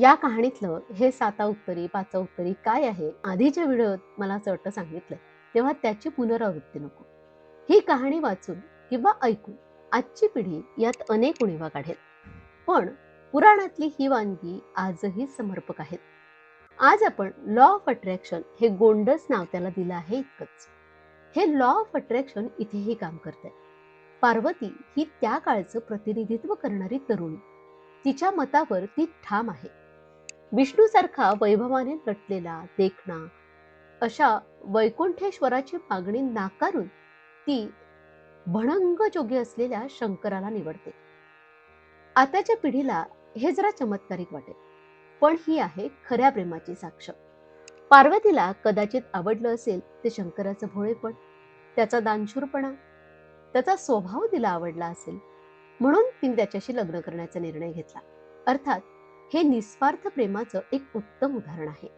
या कहाणीतलं हे साता उत्तरी पाचा उत्तरी काय आहे? आधीच्या व्हिडिओत मला चट सांगितलं तेव्हा त्याची पुनरावृत्ती नको. ही कहाणी वाचून किंवा ऐकून आजची पिढी यात अनेक उणीवा काढेल. पण पुराणातली ही वानगी आजही समर्पक आहेत. आज आपण लॉ ऑफ अट्रॅक्शन हे गोंडस नाव त्याला दिलं आहे इतकंच. हे लॉ ऑफ अट्रॅक्शन इथेही काम करते पार्वती ही त्या काळचं प्रतिनिधित्व करणारी तरुणी. तिच्या मतावर ती ठाम आहे. विष्णूसारखा वैभवाने नटलेला देखणा अशा वैकुंठेश्वराची मागणी नाकारून ती भणंग जोगी असलेल्या शंकराला निवडते. आताच्या पिढीला हे जरा चमत्कारिक वाटेल पण ही आहे खऱ्या प्रेमाची साक्ष. पार्वतीला कदाचित आवडलं असेल ते शंकराचं भोळेपण त्याचा दानशूरपणा त्याचा स्वभाव तिला आवडला असेल म्हणून तिने त्याच्याशी लग्न करण्याचा निर्णय घेतला. अर्थात हे निस्वार्थ प्रेमाचं एक उत्तम उदाहरण आहे.